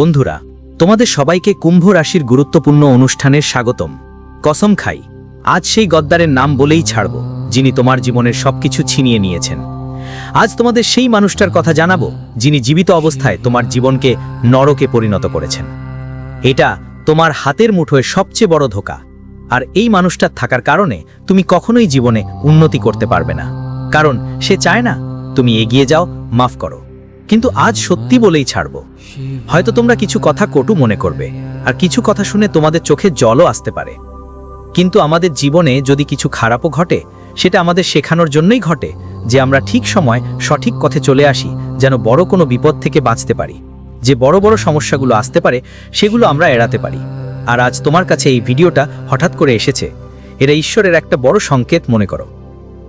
বন্ধুরা, তোমাদের সবাইকে কুম্ভ রাশির গুরুত্বপূর্ণ অনুষ্ঠানের স্বাগতম। কসম খাই, আজ সেই গদ্দারের নাম বলেই ছাড়ব, যিনি তোমার জীবনের সবকিছু ছিনিয়ে নিয়েছেন। আজ তোমাদের সেই মানুষটার কথা জানাব, যিনি জীবিত অবস্থায় তোমার জীবনকে নরকে পরিণত করেছেন। এটা তোমার হাতের মুঠোয় সবচেয়ে বড় ধোকা। আর এই মানুষটার থাকার কারণে তুমি কখনোই জীবনে উন্নতি করতে পারবে না। কারণ সে চায় না, তুমি এগিয়ে যাও, মাফ করো। কিন্তু আজ সত্যি বলেই ছাড়ব। হয়তো তোমরা কিছু কথা কটু মনে করবে, আর কিছু কথা শুনে তোমাদের চোখে জলও আসতে পারে। কিন্তু আমাদের জীবনে যদি কিছু খারাপও ঘটে, সেটা আমাদের শেখানোর জন্যই ঘটে যে আমরা ঠিক সময় সঠিক পথে চলে আসি, যেন বড় কোনো বিপদ থেকে বাঁচতে পারি। যে বড় বড় সমস্যাগুলো আসতে পারে, সেগুলো আমরা এড়াতে পারি। আর আজ তোমার কাছে এই ভিডিওটা হঠাৎ করে এসেছে। এরা ঈশ্বরের একটা বড় সংকেত মনে করো।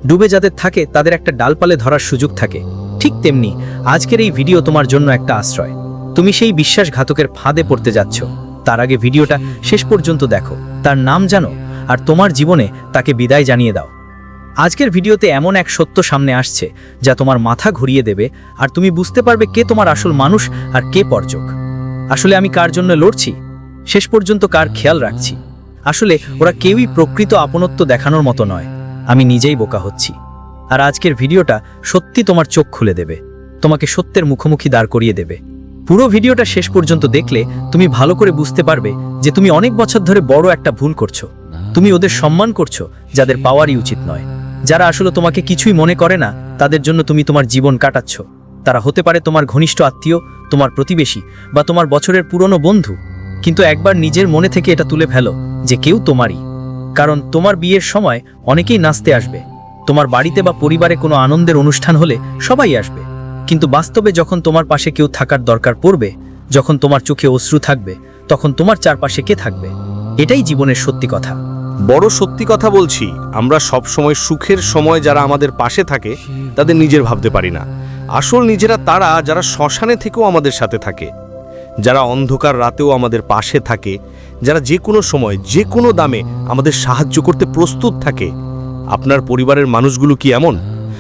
ডুবে যাদের থাকে, তাদের একটা ডালপালে ধরার সুযোগ থাকে। ঠিক তেমনি আজকের এই ভিডিও তোমার জন্য একটা আশ্রয়। তুমি সেই বিশ্বাসঘাতকের ফাঁদে পড়তে যাচ্ছ। তার আগে ভিডিওটা শেষ পর্যন্ত দেখো। তার নাম জানো আর তোমার জীবনে তাকে বিদায় জানিয়ে দাও। আজকের ভিডিওতে এমন এক সত্য সামনে আসছে যা তোমার মাথা ঘুরিয়ে দেবে আর তুমি বুঝতে পারবে কে তোমার আসল মানুষ আর কে পর্যক আসলে আমি কার জন্য লড়ছি? শেষ পর্যন্ত কার খেয়াল রাখছি? আসলে ওরা কেউই প্রকৃত আপনত্ব দেখানোর মতো নয়। আমি নিজেই বোকা হচ্ছি। আর আজকের ভিডিওটা সত্যি তোমার চোখ খুলে দেবে। তোমাকে সত্যের মুখোমুখি দাঁড় করিয়ে দেবে। পুরো ভিডিওটা শেষ পর্যন্ত দেখলে তুমি ভালো করে বুঝতে পারবে যে তুমি অনেক বছর ধরে বড় একটা ভুল করছ। তুমি ওদের সম্মান করছ, যাদের পাওয়ারই উচিত নয়। যারা আসলে তোমাকে কিছুই মনে করে না, তাদের জন্য তুমি তোমার জীবন কাটাচ্ছ। তারা হতে পারে তোমার ঘনিষ্ঠ আত্মীয়, তোমার প্রতিবেশী বা তোমার বছরের পুরনো বন্ধু। কিন্তু একবার নিজের মনে থেকে এটা তুলে ফেলো যে কেউ তোমারই। কারণ তোমার বিয়ের সময় অনেকেই নাচতে আসবে। তোমার বাড়িতে বা পরিবারে কোনো আনন্দের অনুষ্ঠান হলে সবাই আসবে। কিন্তু বাস্তবে যখন তোমার পাশে কেউ থাকার দরকার পড়বে, যখন তোমার চোখে অশ্রু থাকবে, তখন তোমার চারপাশে কে থাকবে? এটাই জীবনের সত্যি কথা। বড় সত্যি কথা বলছি, আমরা সব সময় সুখের সময় যারা আমাদের পাশে থাকে, তাদের নিজের ভাবতে পারি না। আসল নিজেরা তারা যারা শ্মশানে থেকেও আমাদের সাথে থাকে। যারা অন্ধকার রাতেও আমাদের পাশে থাকে, যারা যে কোনো সময় যে কোনো দামে আমাদের সাহায্য করতে প্রস্তুত থাকে। আপনার পরিবারের মানুষগুলো কি এমন?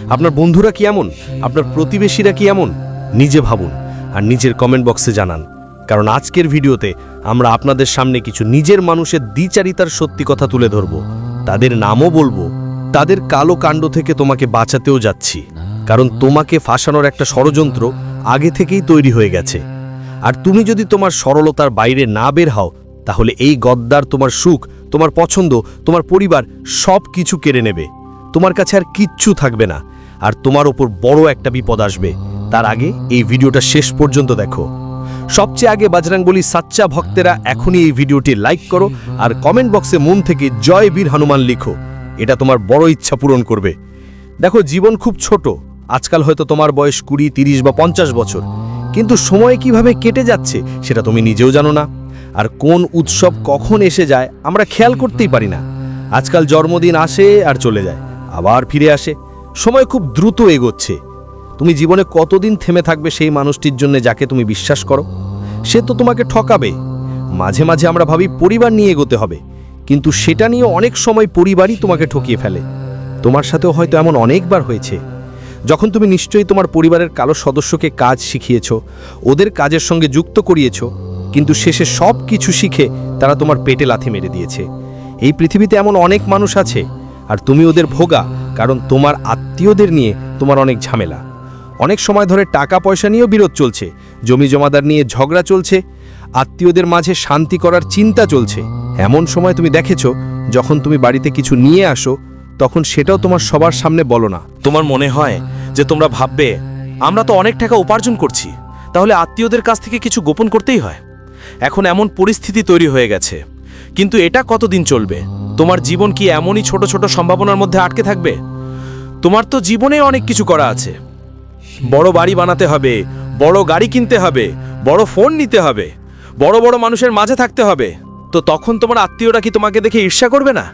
আপনার বন্ধুরা কি এমন? আপনার প্রতিবেশীরা কি এমন? নিজে ভাবুন আর নিজের কমেন্ট বক্সে জানান। কারণ আজকের ভিডিওতে আমরা আপনাদের সামনে কিছু নিজের মানুষের দ্বিচারিতার সত্যি কথা তুলে ধরব। তাদের নামও বলব। তাদের কালো কাণ্ড থেকে তোমাকে বাঁচাতেও যাচ্ছি। কারণ তোমাকে ফাঁসানোর একটা ষড়যন্ত্র আগে থেকেই তৈরি হয়ে গেছে। আর তুমি যদি তোমার সরলতার বাইরে না বের হও, তাহলে এই গদ্দার তোমার সুখ তোমার পছন্দ, তোমার পরিবার সব কিছু কেড়ে নেবে। তোমার কাছে আর কিচ্ছু থাকবে না। আর তোমার ওপর বড় একটা বিপদ আসবে। তার আগে এই ভিডিওটা শেষ পর্যন্ত দেখো। সবচেয়ে আগে বাজরাঙ্গলি সাচ্চা ভক্তেরা এখনই এই ভিডিওটি লাইক করো আর কমেন্ট বক্সে মন থেকে জয় বীর হনুমান লিখো। এটা তোমার বড় ইচ্ছা পূরণ করবে। দেখো, জীবন খুব ছোট। আজকাল হয়তো তোমার বয়স কুড়ি, তিরিশ বা পঞ্চাশ বছর। কিন্তু সময় কীভাবে কেটে যাচ্ছে, সেটা তুমি নিজেও জানো না। আর কোন উৎসব কখন এসে যায় আমরা খেয়াল করতেই পারি না। আজকাল জন্মদিন আসে আর চলে যায়, আবার ফিরে আসে। সময় খুব দ্রুত এগোচ্ছে। তুমি জীবনে কতদিন থেমে থাকবে সেই মানুষটির জন্য যাকে তুমি বিশ্বাস করো? সে তো তোমাকে ঠকাবে। মাঝে মাঝে আমরা ভাবি পরিবার নিয়ে এগোতে হবে, কিন্তু সেটা নিয়ে অনেক সময় পরিবারই তোমাকে ঠকিয়ে ফেলে। তোমার সাথেও হয়তো এমন অনেকবার হয়েছে। যখন তুমি নিশ্চয়ই তোমার পরিবারের কালো সদস্যকে কাজ শিখিয়েছ, ওদের কাজের সঙ্গে যুক্ত করিয়েছ কিন্তু শেষে সব কিছু শিখে তারা তোমার পেটে লাথি মেরে দিয়েছে। এই পৃথিবীতে এমন অনেক মানুষ আছে, আর তুমি ওদের ভোগা, কারণ তোমার আত্মীয়দের নিয়ে তোমার অনেক ঝামেলা। অনেক সময় ধরে টাকা পয়সা নিয়েও বিরোধ চলছে জমি জমাদার নিয়ে ঝগড়া চলছে, আত্মীয়দের মাঝে শান্তি করার চিন্তা চলছে। এমন সময় তুমি দেখেছ, যখন তুমি বাড়িতে কিছু নিয়ে আসো, তখন সেটাও তোমার সবার সামনে বলো না। তোমার মনে হয় যে তোমরা ভাববে, আমরা তো অনেক টাকা উপার্জন করছি, তাহলে আত্মীয়দের কাছ থেকে কিছু গোপন করতেই হয়? এখন এমন পরিস্থিতি তৈরি হয়ে গেছে। কিন্তু এটা কতদিন চলবে? তোমার জীবন কি এমনই ছোট ছোট সম্ভাবনার মধ্যে আটকে থাকবে? তোমার তো জীবনে অনেক কিছু করা আছে। বড় বাড়ি বানাতে হবে, বড় গাড়ি কিনতে হবে, বড় ফোন নিতে হবে, বড় বড় মানুষের মাঝে থাকতে হবে। তো তখন তোমার আত্মীয়রা কি তোমাকে দেখে ঈর্ষা করবে না?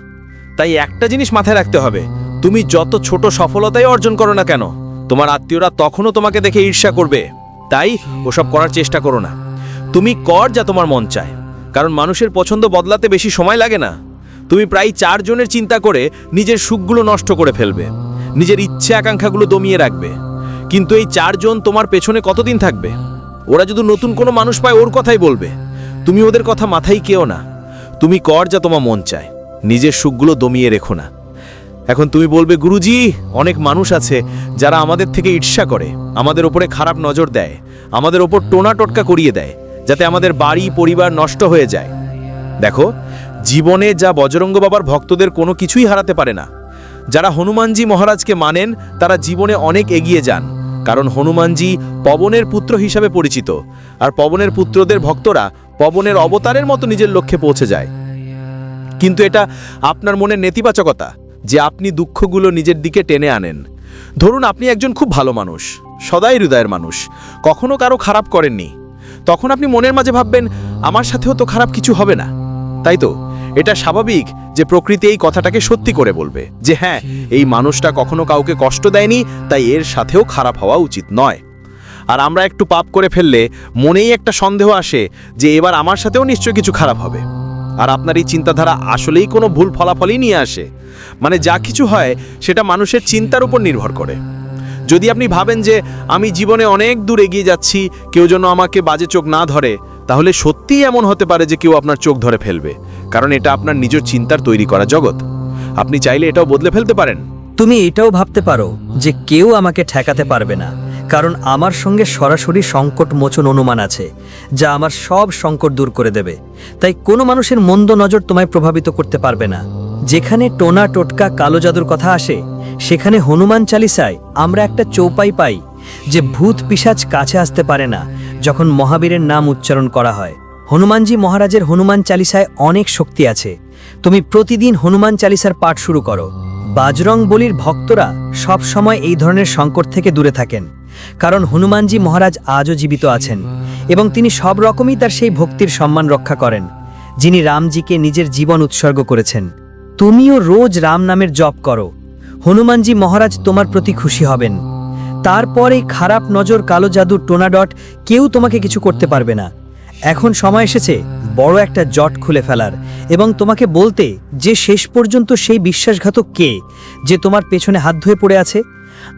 তাই একটা জিনিস মাথায় রাখতে হবে, তুমি যত ছোট সফলতাই অর্জন করো না কেন, তোমার আত্মীয়রা তখনও তোমাকে দেখে ঈর্ষা করবে। তাই ওসব করার চেষ্টা করো না। তুমি কর যা তোমার মন চায়। কারণ মানুষের পছন্দ বদলাতে বেশি সময় লাগে না। তুমি প্রায় চারজনের চিন্তা করে নিজের সুখগুলো নষ্ট করে ফেলবে। নিজের ইচ্ছে আকাঙ্ক্ষাগুলো দমিয়ে রাখবে। কিন্তু এই চারজন তোমার পেছনে কতদিন থাকবে? ওরা যদি নতুন কোনো মানুষ পায়, ওর কথাই বলবে। তুমি ওদের কথা মাথায় কেও না। তুমি কর যা তোমার মন চায়। নিজের সুখগুলো দমিয়ে রেখো না। এখন তুমি বলবে, গুরুজি, অনেক মানুষ আছে যারা আমাদের থেকে ঈর্ষা করে। আমাদের ওপরে খারাপ নজর দেয়। আমাদের ওপর টোনা টোটকা করিয়ে দেয়। যাতে আমাদের বাড়ি, পরিবার নষ্ট হয়ে যায়। দেখো, জীবনে যা বজরঙ্গ বাবার ভক্তদের কোনো কিছুই হারাতে পারে না। যারা হনুমানজি মহারাজকে মানেন, তারা জীবনে অনেক এগিয়ে যান। কারণ হনুমানজি পবনের পুত্র হিসাবে পরিচিত। আর পবনের পুত্রদের ভক্তরা পবনের অবতারের মতো নিজের লক্ষ্যে পৌঁছে যায়। কিন্তু এটা আপনার মনের নেতিবাচকতা, যে আপনি দুঃখগুলো নিজের দিকে টেনে আনেন। ধরুন, আপনি একজন খুব ভালো মানুষ, সদাই হৃদয়ের মানুষ। কখনো কারও খারাপ করেননি। তখন আপনি মনের মাঝে ভাববেন, আমার সাথেও তো খারাপ কিছু হবে না। তাই তো? এটা স্বাভাবিক যে প্রকৃতি এই কথাটাকে সত্যি করে বলবে যে হ্যাঁ এই মানুষটা কখনো কাউকে কষ্ট দেয়নি, তাই এর সাথেও খারাপ হওয়া উচিত নয়। আর আমরা একটু পাপ করে ফেললে মনেই একটা সন্দেহ আসে যে, এবার আমার সাথেও নিশ্চয় কিছু খারাপ হবে। আর আপনার এই চিন্তাধারা আসলেই কোনো ভুল ফলাফলই নিয়ে আসে। মানে যা কিছু হয়, সেটা মানুষের চিন্তার উপর নির্ভর করে। যদি আপনি ভাবেন যে আমি জীবনে অনেক দূর এগিয়ে যাচ্ছি, কেউ যেন আমাকে বাজে চোখ না ধরে, তাহলে সত্যিই এমন হতে পারে যে কেউ আপনার চোখ ধরে ফেলবে। কারণ এটা আপনার নিজের চিন্তার তৈরি করা জগৎ। আপনি চাইলে এটাও বদলে ফেলতে পারেন। তুমি এটাও ভাবতে পারো যে কেউ আমাকে ঠেকাতে পারবে না, কারণ আমার সঙ্গে সরাসরি সংকট মোচন অনুমান আছে, যা আমার সব সংকট দূর করে দেবে। তাই কোনো মানুষের মন্দ নজর তোমায় প্রভাবিত করতে পারবে না। যেখানে টোনা টোটকা কালো জাদুর কথা আসে সেখানে হনুমান চালিসায় আমরা একটা চৌপাই পাই, যে ভূত পিসাজ কাছে আসতে পারে না, যখন মহাবীরের নাম উচ্চারণ করা হয়। হনুমানজি মহারাজের হনুমান চালিসায় অনেক শক্তি আছে। তুমি প্রতিদিন হনুমান চালিসার পাঠ শুরু করো। বাজরং বলির ভক্তরা সব সময় এই ধরনের সংকট থেকে দূরে থাকেন, কারণ হনুমানজি মহারাজ আজও জীবিত আছেন, এবং তিনি সব রকমই তার সেই ভক্তির সম্মান রক্ষা করেন, যিনি রামজিকে নিজের জীবন উৎসর্গ করেছেন। তুমিও রোজ রাম নামের জপ করো। হনুমানজি মহারাজ তোমার প্রতি খুশি হবেন। তারপর খারাপ নজর কালো জাদুর টোনাডট কেউ তোমাকে কিছু করতে পারবে না। এখন সময় এসেছে, বড় একটা জট খুলে ফেলার এবং তোমাকে বলতে যে শেষ পর্যন্ত সেই বিশ্বাসঘাতক কে যে তোমার পেছনে হাত ধুয়ে পড়ে আছে?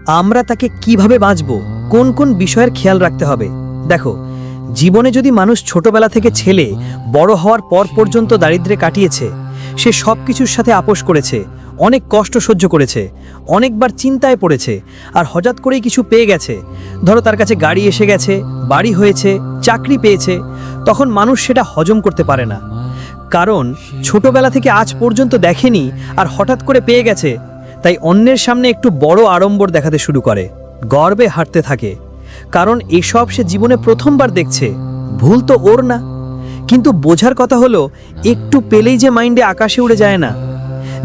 আমরা তাকে কীভাবে বাঁচব? কোন কোন বিষয়ের খেয়াল রাখতে হবে? দেখো, জীবনে যদি মানুষ ছোটবেলা থেকে ছেলে, বড় হওয়ার পর পর্যন্ত দারিদ্রে কাটিয়েছে, সে সব কিছুর সাথে আপোষ করেছে অনেক কষ্ট সহ্য করেছে, অনেকবার চিন্তায় পড়েছে আর হঠাৎ করেই কিছু পেয়ে গেছে। ধরো তার কাছে গাড়ি এসে গেছে, বাড়ি হয়েছে, চাকরি পেয়েছে, তখন মানুষ সেটা হজম করতে পারে না। কারণ ছোটবেলা থেকে আজ পর্যন্ত দেখেনি আর হঠাৎ করে পেয়ে গেছে, তাই অন্যের সামনে একটু বড় আড়ম্বর দেখাতে শুরু করে, গর্বে হাঁটতে থাকে। কারণ এসব সে জীবনে প্রথমবার দেখছে, ভুল তো ওর না। কিন্তু বোঝার কথা হলো, একটু পেলেই যে মাইন্ডে আকাশে উড়ে যায় না।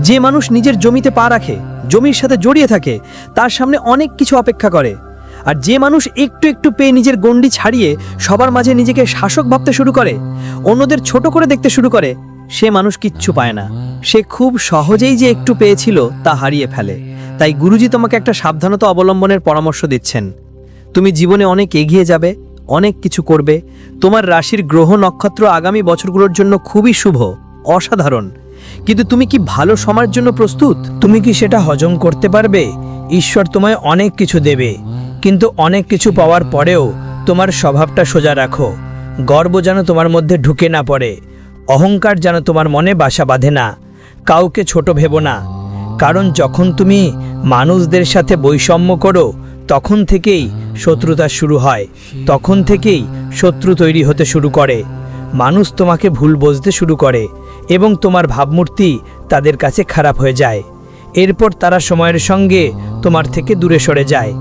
যে মানুষ নিজের জমিতে পা রাখে, জমির সাথে জড়িয়ে থাকে, তার সামনে অনেক কিছু অপেক্ষা করে। আর যে মানুষ একটু একটু পেয়ে নিজের গণ্ডি ছাড়িয়ে সবার মাঝে নিজেকে শাসক ভাবতে শুরু করে, অন্যদের ছোট করে দেখতে শুরু করে, সে মানুষ কিচ্ছু পায় না। সে খুব সহজেই যে একটু পেয়েছিল, তা হারিয়ে ফেলে। তাই গুরুজি তোমাকে একটা সাবধানতা অবলম্বনের পরামর্শ দিচ্ছেন। তুমি জীবনে অনেক এগিয়ে যাবে, অনেক কিছু করবে। তোমার রাশির গ্রহ নক্ষত্র আগামী বছরগুলোর জন্য খুবই শুভ, অসাধারণ। কিন্তু তুমি কি ভালো সময়ের জন্য প্রস্তুত? তুমি কি সেটা হজম করতে পারবে? ঈশ্বর তোমায় অনেক কিছু দেবে, কিন্তু অনেক কিছু পাওয়ার পরেও তোমার স্বভাবটা সোজা রাখো। গর্ব যেন তোমার মধ্যে ঢুকে না পড়ে, অহংকার যেন তোমার মনে বাসা বাঁধে না। কাউকে ছোট ভেবো না, কারণ যখন তুমি মানুষদের সাথে বৈষম্য করো, তখন থেকেই শত্রুতা শুরু হয়, তখন থেকেই শত্রু তৈরি হতে শুরু করে। মানুষ তোমাকে ভুল বুঝতে শুরু করে এবং তোমার ভাবমূর্তি তাদের কাছে খারাপ হয়ে যায়। এরপর তারা সময়ের সঙ্গে তোমার থেকে দূরে সরে যায়।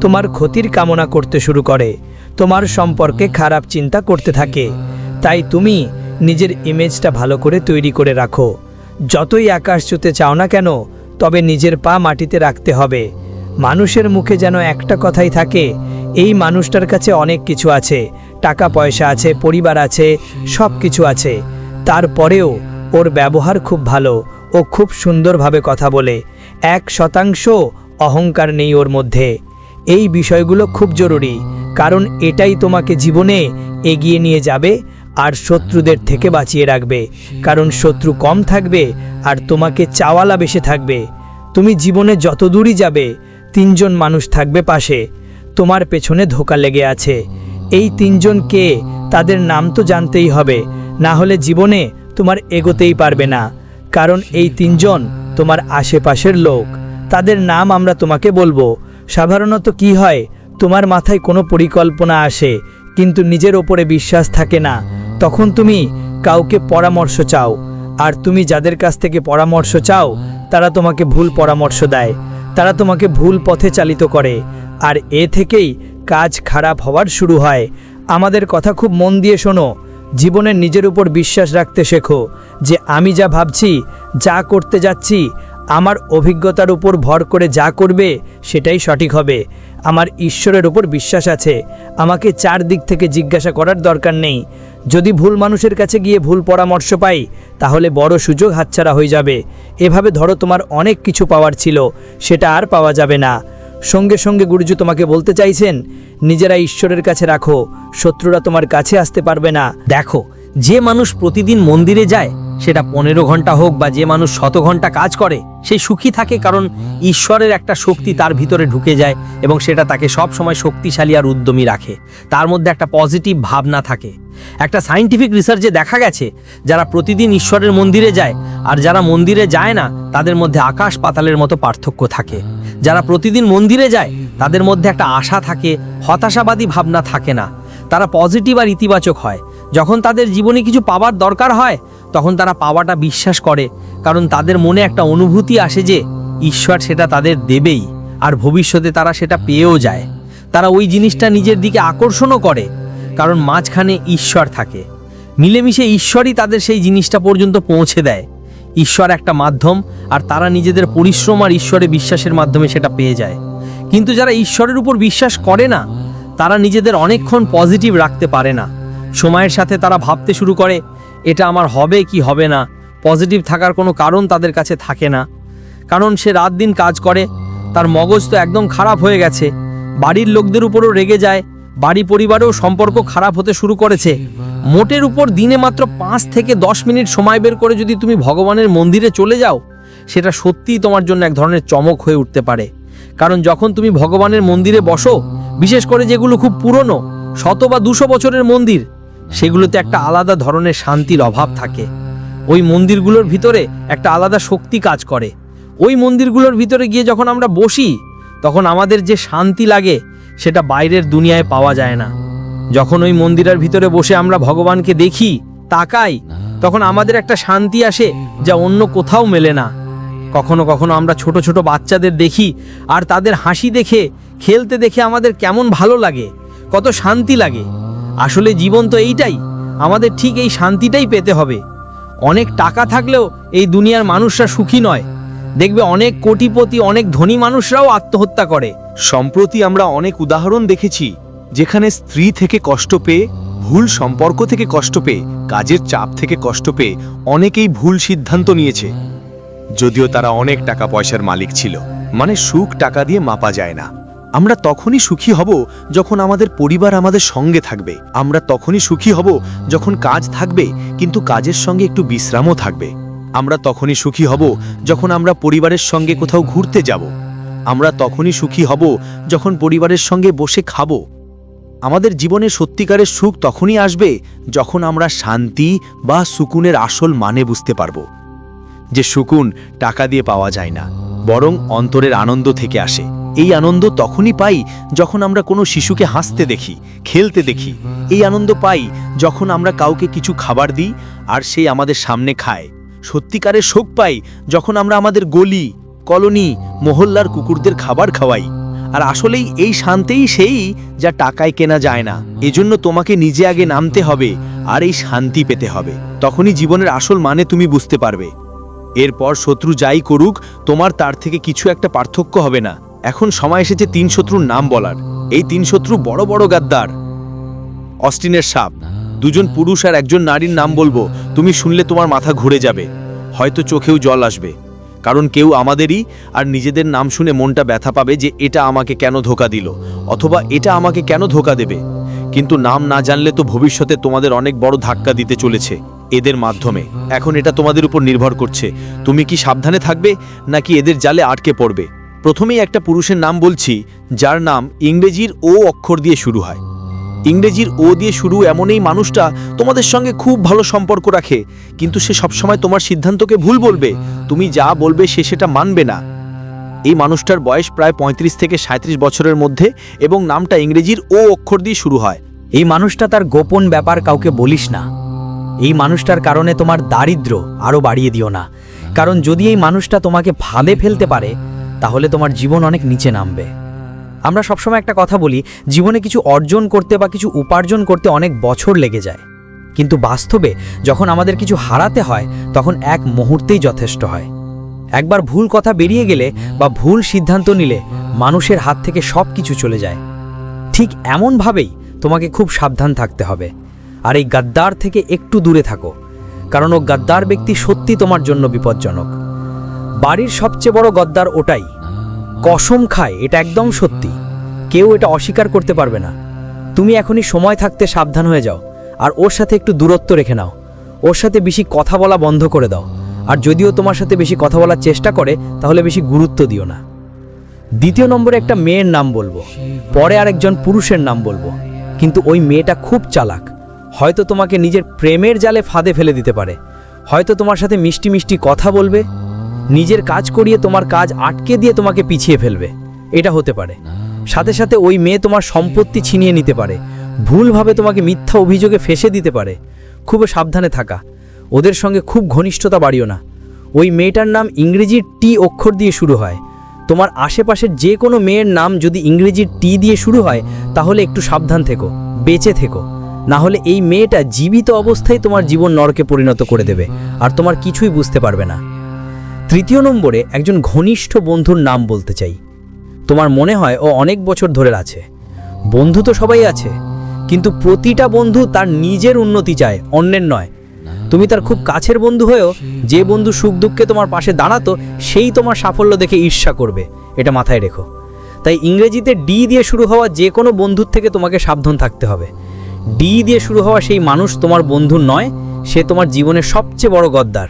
তোমার ক্ষতির কামনা করতে শুরু করে। তোমার সম্পর্কে খারাপ চিন্তা করতে থাকে। তাই তুমি নিজের ইমেজটা ভালো করে তৈরি করে রাখো। যতই আকাশ ছুতে চাও না কেন, তবে নিজের পা মাটিতে রাখতে হবে। মানুষের মুখে যেন একটা কথাই থাকে, এই মানুষটার কাছে অনেক কিছু আছে। টাকা পয়সা আছে, পরিবার আছে সব কিছু আছে। তারপরেও ওর ব্যবহার খুব ভালো ও খুব সুন্দরভাবে কথা বলে। এক শতাংশ অহংকার নেই ওর মধ্যে। এই বিষয়গুলো খুব জরুরি, কারণ এটাই তোমাকে জীবনে এগিয়ে নিয়ে যাবে আর শত্রুদের থেকে বাঁচিয়ে রাখবে। কারণ শত্রু কম থাকবে আর তোমাকে চাওয়ালা বেশি থাকবে। তুমি জীবনে যত দূরই যাবে, তিনজন মানুষ থাকবে পাশে। তোমার পেছনে ধোকা লেগে আছে। এই তিনজন কে, তাদের নাম তো জানতেই হবে। না হলে জীবনে তোমার এগোতেই পারবে না, কারণ এই তিনজন তোমার আশেপাশের লোক। তাদের নাম আমরা তোমাকে বলব। সাধারণত কি হয়, তোমার মাথায় কোনো পরিকল্পনা আসে, কিন্তু নিজের ওপরে বিশ্বাস থাকে না। তখন তুমি কাউকে পরামর্শ চাও, আর তুমি যাদের কাছ থেকে পরামর্শ চাও, তারা তোমাকে ভুল পরামর্শ দেয়। তারা তোমাকে ভুল পথে চালিত করে, আর এ থেকেই কাজ খারাপ হওয়ার শুরু হয়। আমাদের কথা খুব মন দিয়ে শোনো জীবনের নিজের উপর বিশ্বাস রাখতে শেখো যে আমি যা ভাবছি, যা করতে যাচ্ছি, আমার অভিজ্ঞতার উপর ভর করে যা করবে, সেটাই সঠিক হবে। আমার ঈশ্বরের উপর বিশ্বাস আছে। আমাকে চার দিক থেকে জিজ্ঞাসা করার দরকার নেই। যদি ভুল মানুষের কাছে গিয়ে ভুল পরামর্শ পাই, তাহলে বড় সুযোগ হাতছাড়া হয়ে যাবে। এভাবে ধরো তোমার অনেক কিছু পাওয়ার ছিল, সেটা আর পাওয়া যাবে না। সঙ্গে সঙ্গে গুরুজু তোমাকে বলতে চাইছেন, নিজেরা ঈশ্বরের কাছে রাখো, শত্রুরা তোমার কাছে আসতে পারবে না। দেখো, যে মানুষ প্রতিদিন মন্দিরে যায় সেটা পনেরো ঘণ্টা হোক বা যে মানুষ শত ঘণ্টা কাজ করে সেই সুখী থাকে কারণ ঈশ্বরের একটা শক্তি তার ভিতরে ঢুকে যায় এবং সেটা তাকে সব সময় শক্তিশালী আর উদ্যমী রাখে। তার মধ্যে একটা পজিটিভ ভাবনা থাকে। একটা সায়েন্টিফিক রিসার্চে দেখা গেছে, যারা প্রতিদিন ঈশ্বরের মন্দিরে যায় আর যারা মন্দিরে যায় না, তাদের মধ্যে আকাশ পাতালের মতো পার্থক্য থাকে। যারা প্রতিদিন মন্দিরে যায়, তাদের মধ্যে একটা আশা থাকে, হতাশাবাদী ভাবনা থাকে না। তারা পজিটিভ আর ইতিবাচক হয়। যখন তাদের জীবনে কিছু পাওয়ার দরকার হয়, তখন তারা পাওয়াটা বিশ্বাস করে, কারণ তাদের মনে একটা অনুভূতি আসে যে ঈশ্বর সেটা তাদের দেবেই, আর ভবিষ্যতে তারা সেটা পেয়েও যায়। তারা ওই জিনিসটা নিজের দিকে আকর্ষণও করে, কারণ মাঝখানে ঈশ্বর থাকে। মিলেমিশে ঈশ্বরই তাদের সেই জিনিসটা পর্যন্ত পৌঁছে দেয়। ঈশ্বর একটা মাধ্যম, আর তারা নিজেদের পরিশ্রম আর ঈশ্বরে বিশ্বাসের মাধ্যমে সেটা পেয়ে যায়। কিন্তু যারা ঈশ্বরের উপর বিশ্বাস করে না, তারা নিজেদের অনেকক্ষণ পজিটিভ রাখতে পারে না। সময়ের সাথে তারা ভাবতে শুরু করে, এটা আমার হবে কি হবে না? পজিটিভ থাকার কোনো কারণ তাদের কাছে থাকে না। কারণ সে রাত দিন কাজ করে, তার মগজ তো একদম খারাপ হয়ে গেছে। বাড়ির লোকদের উপরও রেগে যায়, বাড়ি পরিবারেও সম্পর্ক খারাপ হতে শুরু করেছে। মোটের উপর দিনে মাত্র পাঁচ থেকে দশ মিনিট সময় বের করে যদি তুমি ভগবানের মন্দিরে চলে যাও, সেটা সত্যিই তোমার জন্য এক ধরনের চমক হয়ে উঠতে পারে। কারণ যখন তুমি ভগবানের মন্দিরে বসো, বিশেষ করে যেগুলো খুব পুরনো, শত বা দুশো বছরের মন্দির সেগুলোতে একটা আলাদা ধরনের শান্তির অভাব থাকে। ওই মন্দিরগুলোর ভিতরে একটা আলাদা শক্তি কাজ করে। ওই মন্দিরগুলোর ভিতরে গিয়ে যখন আমরা বসি, তখন আমাদের যে শান্তি লাগে, সেটা বাইরের দুনিয়ায় পাওয়া যায় না। যখন ওই মন্দিরের ভিতরে বসে আমরা ভগবানকে দেখি, তাকাই, তখন আমাদের একটা শান্তি আসে যা অন্য কোথাও মেলে না। কখনো কখনো আমরা ছোট ছোট বাচ্চাদের দেখি, আর তাদের হাসি দেখে, খেলতে দেখে আমাদের কেমন ভালো লাগে, কত শান্তি লাগে। আসলে জীবন তো এইটাই, আমাদের ঠিক এই শান্তিটাই পেতে হবে। অনেক টাকা থাকলেও এই দুনিয়ার মানুষরা সুখী নয়। দেখবে অনেক কোটিপতি, অনেক ধনী মানুষরাও আত্মহত্যা করে। সম্প্রতি আমরা অনেক উদাহরণ দেখেছি, যেখানে স্ত্রী থেকে কষ্ট পেয়ে, ভুল সম্পর্ক থেকে কষ্ট পেয়ে, কাজের চাপ থেকে কষ্ট পেয়ে অনেকেই ভুল সিদ্ধান্ত নিয়েছে। যদিও তারা অনেক টাকা পয়সার মালিক ছিল মানে সুখ টাকা দিয়ে মাপা যায় না। আমরা তখনই সুখী হব যখন আমাদের পরিবার আমাদের সঙ্গে থাকবে। আমরা তখনই সুখী হব যখন কাজ থাকবে, কিন্তু কাজের সঙ্গে একটু বিশ্রামও থাকবে। আমরা তখনই সুখী হব যখন আমরা পরিবারের সঙ্গে কোথাও ঘুরতে যাব। আমরা তখনই সুখী হব যখন পরিবারের সঙ্গে বসে খাব। আমাদের জীবনে সত্যিকারের সুখ তখনই আসবে যখন আমরা শান্তি বা সুকুনের আসল মানে বুঝতে পারব। যে সুকুন টাকা দিয়ে পাওয়া যায় না, বরং অন্তরের আনন্দ থেকে আসে। এই আনন্দ তখনই পাই যখন আমরা কোনো শিশুকে হাসতে দেখি, খেলতে দেখি। এই আনন্দ পাই যখন আমরা কাউকে কিছু খাবার দিই আর সেই আমাদের সামনে খায়। সত্যিকারের শোক পাই যখন আমরা আমাদের গলি, কলোনি, মহল্লার কুকুরদের খাবার খাওয়াই। আর আসলেই এই শান্তিই সেই যা টাকায় কেনা যায় না। এজন্য তোমাকে নিজে আগে নামতে হবে আর এই শান্তি পেতে হবে। তখনই জীবনের আসল মানে তুমি বুঝতে পারবে। এরপর শত্রু যাই করুক, তোমার তার থেকে কিছু একটা পার্থক্য হবে না। এখন সময় এসেছে তিন শত্রুর নাম বলার। এই তিন শত্রু বড় বড় গাদ্দার। অস্টিনের সাপ। দুজন পুরুষ আর একজন নারীর নাম বলব। তুমি শুনলে তোমার মাথা ঘুরে যাবে। হয়তো চোখেও জল আসবে। কারণ কেউ আমাদেরই আর নিজেদের নাম শুনে মনটা ব্যথা পাবে যে এটা আমাকে কেন ধোকা দিল, অথবা এটা আমাকে কেন ধোকা দেবে। কিন্তু নাম না জানলে তো ভবিষ্যতে তোমাদের অনেক বড় ধাক্কা দিতে চলেছে এদের মাধ্যমে। এখন এটা তোমাদের উপর নির্ভর করছে। তুমি কি সাবধানে থাকবে, নাকি এদের জালে আটকে পড়বে? প্রথমেই একটা পুরুষের নাম বলছি, যার নাম ইংরেজির ও অক্ষর দিয়ে শুরু হয়। ইংরেজির ও দিয়ে শুরু এমন এই মানুষটা তোমাদের সঙ্গে খুব ভালো সম্পর্ক রাখে, কিন্তু সে সবসময় তোমার সিদ্ধান্তকে ভুল বলবে। তুমি যা বলবে সে সেটা মানবে না। এই মানুষটার বয়স প্রায় ৩৫ থেকে সাঁত্রিশ বছরের মধ্যে এবং নামটা ইংরেজির ও অক্ষর দিয়ে শুরু হয়। এই মানুষটা তার গোপন ব্যাপার কাউকে বলিস না। এই মানুষটার কারণে তোমার দারিদ্র আরও বাড়িয়ে দিও না। কারণ যদি এই মানুষটা তোমাকে ফাঁদে ফেলতে পারে তাহলে তোমার জীবন অনেক নিচে নামবে। আমরা সবসময় একটা কথা বলি, জীবনে কিছু অর্জন করতে বা কিছু উপার্জন করতে অনেক বছর লেগে যায়। কিন্তু বাস্তবে যখন আমাদের কিছু হারাতে হয়, তখন এক মুহূর্তেই যথেষ্ট হয়। একবার ভুল কথা বেরিয়ে গেলে বা ভুল সিদ্ধান্ত নিলে মানুষের হাত থেকে সব কিছু চলে যায়। ঠিক এমনভাবেই তোমাকে খুব সাবধান থাকতে হবে। আর এই গাদ্দার থেকে একটু দূরে থাকো, কারণ ও গাদ্দার ব্যক্তি সত্যি তোমার জন্য বিপজ্জনক। বাড়ির সবচেয়ে বড় গদ্দার ওটাই কসম খায়, এটা একদম সত্যি। কেউ এটা অস্বীকার করতে পারবে না। তুমি এখনই সময় থাকতে সাবধান হয়ে যাও, আর ওর সাথে একটু দূরত্ব রেখে নাও। ওর সাথে বেশি কথা বলা বন্ধ করে দাও। আর যদিও তোমার সাথে বেশি কথা বলার চেষ্টা করে, তাহলে বেশি গুরুত্ব দিও না। দ্বিতীয় নম্বরে একটা মেয়ের নাম বলব। পরে আরেকজন পুরুষের নাম বলব। কিন্তু ওই মেয়েটা খুব চালাক। হয়তো তোমাকে নিজের প্রেমের জালে ফাঁদে ফেলে দিতে পারে। হয়তো তোমার সাথে মিষ্টি মিষ্টি কথা বলবে। নিজের কাজ করিয়ে তোমার কাজ আটকে দিয়ে তোমাকে পিছিয়ে ফেলবে। এটা হতে পারে। সাথে সাথে ওই মেয়ে তোমার সম্পত্তি ছিনিয়ে নিতে পারে। ভুলভাবে তোমাকে মিথ্যা অভিযোগে ফেসে দিতে পারে। খুব সাবধানে থাকা। ওদের সঙ্গে খুব ঘনিষ্ঠতা বাড়িও না। ওই মেয়েটার নাম ইংরেজির টি অক্ষর দিয়ে শুরু হয়। তোমার আশেপাশের যে কোনো মেয়ের নাম যদি ইংরেজির টি দিয়ে শুরু হয়, তাহলে একটু সাবধান থেকো, বেঁচে থেকো। না হলে এই মেয়েটা জীবিত অবস্থায় তোমার জীবন নরকে পরিণত করে দেবে, আর তোমার কিছুই বুঝতে পারবে না। তৃতীয় নম্বরে একজন ঘনিষ্ঠ বন্ধুর নাম বলতে চাই। তোমার মনে হয় ও অনেক বছর ধরে আছে। বন্ধু তো সবাই আছে, কিন্তু প্রতিটা বন্ধু তার নিজের উন্নতি চায়, অন্যের নয়। তুমি তার খুব কাছের বন্ধু হয়েও যে বন্ধু সুখ দুঃখে তোমার পাশে দাঁড়াতো, সেই তোমার সাফল্য দেখে ঈর্ষা করবে, এটা মাথায় রেখো। তাই ইংরেজিতে ডি দিয়ে শুরু হওয়া যে কোনো বন্ধুর থেকে তোমাকে সাবধান থাকতে হবে। ডি দিয়ে শুরু হওয়া সেই মানুষ তোমার বন্ধু নয়, সে তোমার জীবনের সবচেয়ে বড় গদ্দার।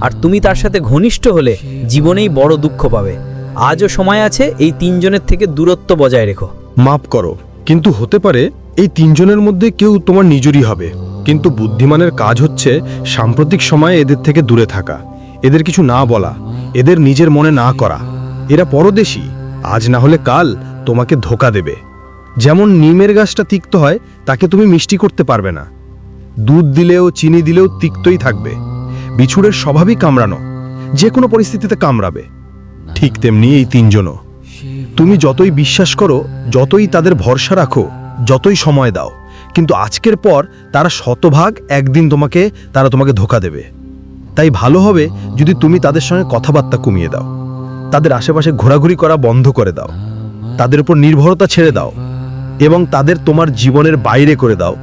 আর তুমি তার সাথে ঘনিষ্ঠ হলে জীবনেই বড় দুঃখ পাবে। আজও সময় আছে এই তিনজনের থেকে দূরত্ব বজায় রেখো। মাপ করো, কিন্তু হতে পারে এই তিনজনের মধ্যে কেউ তোমার নিজরই হবে। কিন্তু বুদ্ধিমানের কাজ হচ্ছে সাম্প্রতিক সময়ে এদের থেকে দূরে থাকা। এদের কিছু না বলা, এদের নিজের মনে না করা। এরা পরদেশী, আজ না হলে কাল তোমাকে ধোকা দেবে। যেমন নিমের গাছটা তিক্ত হয়, তাকে তুমি মিষ্টি করতে পারবে না। দুধ দিলেও, চিনি দিলেও তিক্তই থাকবে। বিছুড়ের স্বভাবই কামড়ানো, যে কোনো পরিস্থিতিতে কামড়াবে। ঠিক তেমনি এই তিনজনও। তুমি যতই বিশ্বাস করো, যতই তাদের ভরসা রাখো, যতই সময় দাও, কিন্তু আজকের পর তারা শতভাগ একদিন তোমাকে, তারা তোমাকে ধোকা দেবে। তাই ভালো হবে যদি তুমি তাদের সঙ্গে কথাবার্তা কমিয়ে দাও। তাদের আশেপাশে ঘোরাঘুরি করা বন্ধ করে দাও। তাদের উপর নির্ভরতা ছেড়ে দাও এবং তাদের তোমার জীবনের বাইরে করে দাও।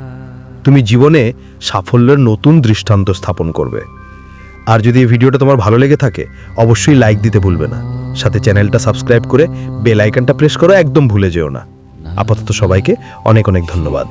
তুমি জীবনে সাফল্যের নতুন দৃষ্টান্ত স্থাপন করবে। আর যদি এই ভিডিওটা তোমার ভালো লেগে থাকে, অবশ্যই লাইক দিতে ভুলবে না। সাথে চ্যানেলটা সাবস্ক্রাইব করে বেল আইকনটা প্রেস করো, একদম ভুলে যেও না। আপাতত সবাইকে অনেক অনেক ধন্যবাদ।